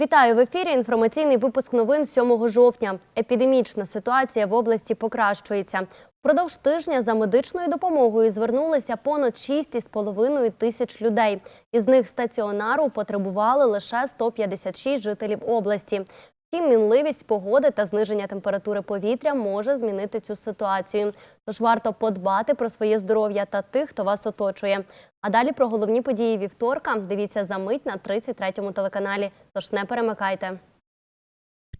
Вітаю в ефірі. Інформаційний випуск новин 7 жовтня. Епідемічна ситуація в області покращується. Впродовж тижня за медичною допомогою звернулися понад 6,5 тисяч людей. Із них стаціонару потребували лише 156 жителів області. Втім, мінливість погоди та зниження температури повітря може змінити цю ситуацію. Тож варто подбати про своє здоров'я та тих, хто вас оточує. А далі про головні події вівторка дивіться за мить на 33-му телеканалі. Тож не перемикайте.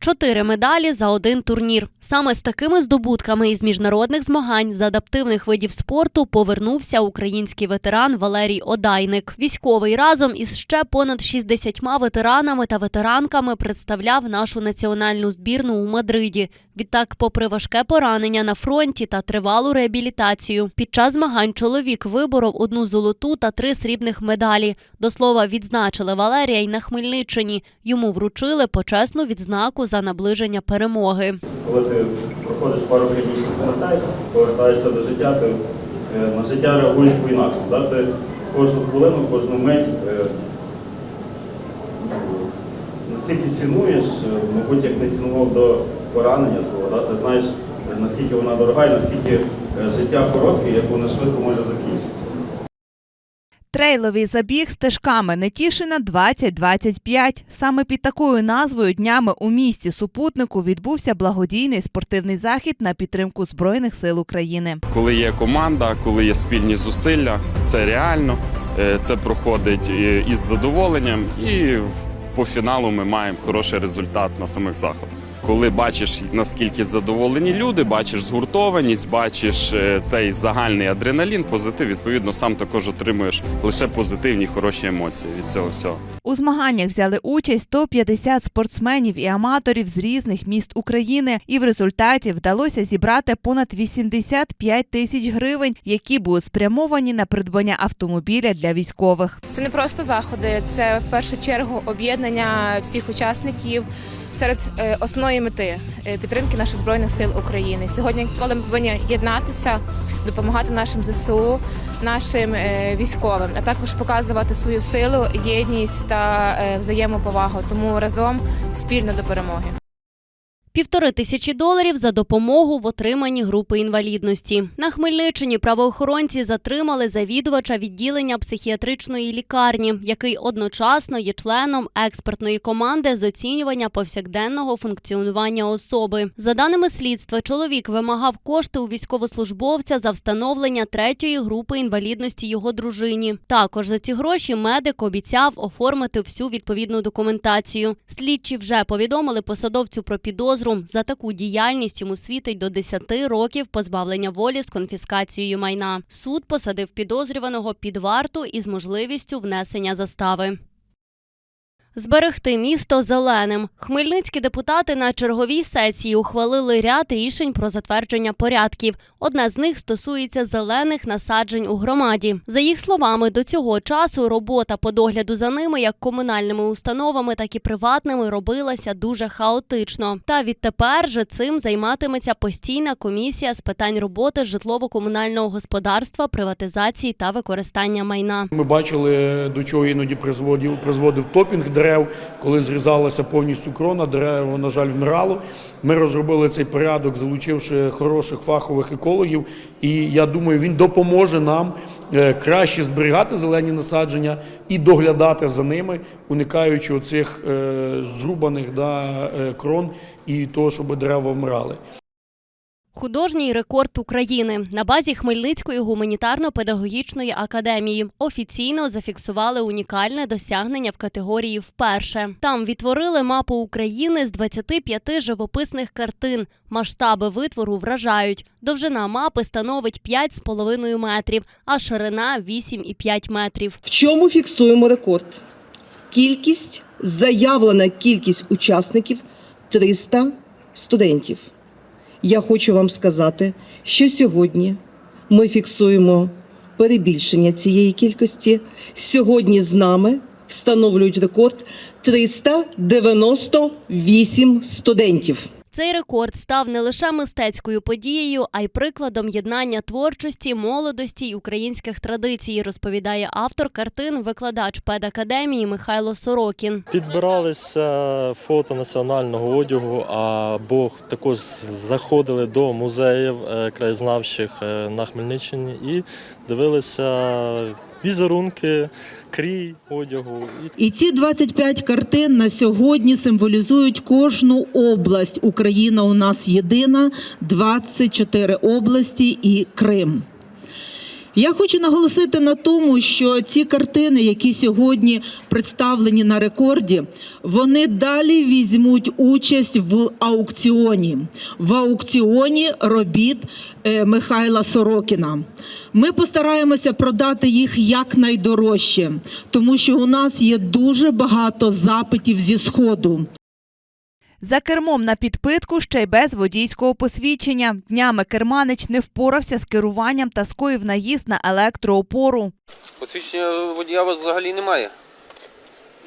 Чотири медалі за один турнір. Саме з такими здобутками із міжнародних змагань з адаптивних видів спорту повернувся український ветеран Валерій Одайник. Військовий разом із ще понад 60 ветеранами та ветеранками представляв нашу національну збірну у Мадриді. Відтак, попри важке поранення на фронті та тривалу реабілітацію, під час змагань чоловік виборов одну золоту та три срібних медалі. До слова, відзначили Валерія й на Хмельниччині. Йому вручили почесну відзнаку за наближення перемоги. Коли ти проходиш пару клінічних смертей, повертаєшся до життя, ти е, на життя реагуєш по-інакшому. Да? Ти кожну хвилину, кожну мить е, ну, настільки цінуєш, е, мабуть, як не цінував до поранення свого, да? ти знаєш, наскільки вона дорога і наскільки е, життя коротке, як воно швидко може закінчитися. Трейловий забіг стежками Нетішина 2025. Саме під такою назвою днями у місті супутнику відбувся благодійний спортивний захід на підтримку Збройних сил України. Коли є команда, коли є спільні зусилля, це реально. Е, Це проходить е, із задоволенням, і в- по фіналу ми маємо хороший результат на самих заходах. Коли бачиш, наскільки задоволені люди, бачиш згуртованість, бачиш е, цей загальний адреналін, позитив, відповідно, сам також отримуєш лише позитивні хороші емоції від цього всього. У змаганнях взяли участь 150 спортсменів і аматорів з різних міст України, і в результаті вдалося зібрати понад 85 тисяч гривень, які будуть спрямовані на придбання автомобіля для військових. Це не просто заходи, це в першу чергу об'єднання всіх учасників серед е, основної мети е, підтримки наших збройних сил України. Сьогодні, коли ми повинні єднатися, допомагати нашим ЗСУ, нашим е, військовим, а також показувати свою силу, єдність та е, взаємоповагу. Тому разом спільно до перемоги. Півтори тисячі доларів за допомогу в отриманні групи інвалідності. На Хмельниччині правоохоронці затримали завідувача відділення психіатричної лікарні, який одночасно є членом експертної команди з оцінювання повсякденного функціонування особи. За даними слідства, чоловік вимагав кошти у військовослужбовця за встановлення третьої групи інвалідності його дружині. Також за ці гроші медик обіцяв оформити всю відповідну документацію. Слідчі вже повідомили посадовцю про підозру. За таку діяльність йому світить до 10 років позбавлення волі з конфіскацією майна. Суд посадив підозрюваного під варту із можливістю внесення застави. Зберегти місто зеленим. Хмельницькі депутати на черговій сесії ухвалили ряд рішень про затвердження порядків. Одне з них стосується зелених насаджень у громаді. За їх словами, до цього часу робота по догляду за ними, як комунальними установами, так і приватними, робилася дуже хаотично. Та відтепер же цим займатиметься постійна комісія з питань роботи житлово-комунального господарства, приватизації та використання майна. Ми бачили, до чого іноді призводив, призводив топінг дерев, коли зрізалася повністю крона, дерево, на жаль, вмирало. Ми розробили цей порядок, залучивши хороших фахових екологів. І я думаю, він допоможе нам е, краще зберігати зелені насадження і доглядати за ними, уникаючи оцих е, зрубаних да, е, крон і того, щоб дерева вмирали. Художній рекорд України на базі Хмельницької гуманітарно-педагогічної академії офіційно зафіксували унікальне досягнення в категорії вперше. Там відтворили мапу України з 25 живописних картин. Масштаби витвору вражають. Довжина мапи становить 5,5 метрів, а ширина 8,5 метрів. В чому фіксуємо рекорд? Кількість, заявлена кількість учасників 300 студентів. Я хочу вам сказати, що сьогодні ми фіксуємо перебільшення цієї кількості. Сьогодні з нами встановлюють рекорд 398 студентів. Цей рекорд став не лише мистецькою подією, а й прикладом єднання творчості, молодості й українських традицій, розповідає автор картин, викладач педакадемії Михайло Сорокін. Підбиралися фото національного одягу, або також заходили до музеїв е, краєзнавчих е, на Хмельниччині і дивилися візерунки, крій одягу. І ці 25 картин на сьогодні символізують кожну область. Україна у нас єдина, 24 області і Крим. Я хочу наголосити на тому, що ці картини, які сьогодні представлені на рекорді, вони далі візьмуть участь в аукціоні, в аукціоні робіт е, Михайла Сорокіна. Ми постараємося продати їх якнайдорожче, тому що у нас є дуже багато запитів зі сходу. За кермом на підпитку ще й без водійського посвідчення. Днями керманич не впорався з керуванням та скоїв наїзд на електроопору. Посвідчення водія у вас взагалі немає.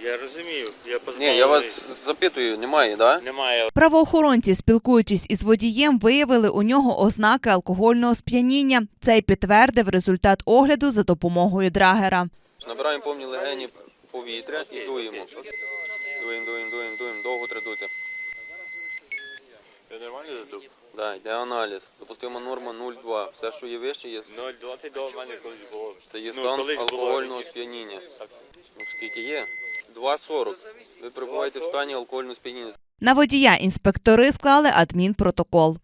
Я розумію, я Ні, я вас запитую, немає, да? Немає. Правоохоронці, спілкуючись із водієм, виявили у нього ознаки алкогольного сп'яніння. Цей підтвердив результат огляду за допомогою драгера. Набираємо повні легені повітря і дуємо. Дуємо, дуємо, дуємо, дуємо, довго треба дути. Я нормально задув? Да, йде аналіз. Допустима норма 0,2. Все, що є вище, є 0,20 до мене колись було. це є Ну, стан колись було. алкогольного сп'яніння. Ну, скільки є? 2,40. Ви перебуваєте в стані алкогольного сп'яніння. На водія інспектори склали адмінпротокол.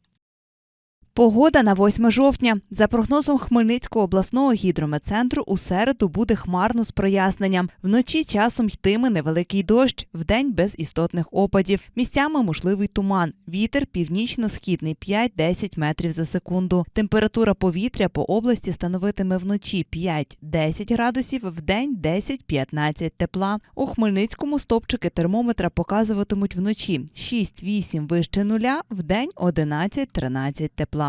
Погода на 8 жовтня. За прогнозом Хмельницького обласного гідрометцентру, у середу буде хмарно з проясненням. Вночі часом йтиме невеликий дощ, вдень без істотних опадів. Місцями можливий туман. Вітер північно-східний 5-10 метрів за секунду. Температура повітря по області становитиме вночі 5-10 градусів, вдень 10-15 тепла. У Хмельницькому стопчики термометра показуватимуть вночі 6-8 вище нуля, вдень 11-13 тепла.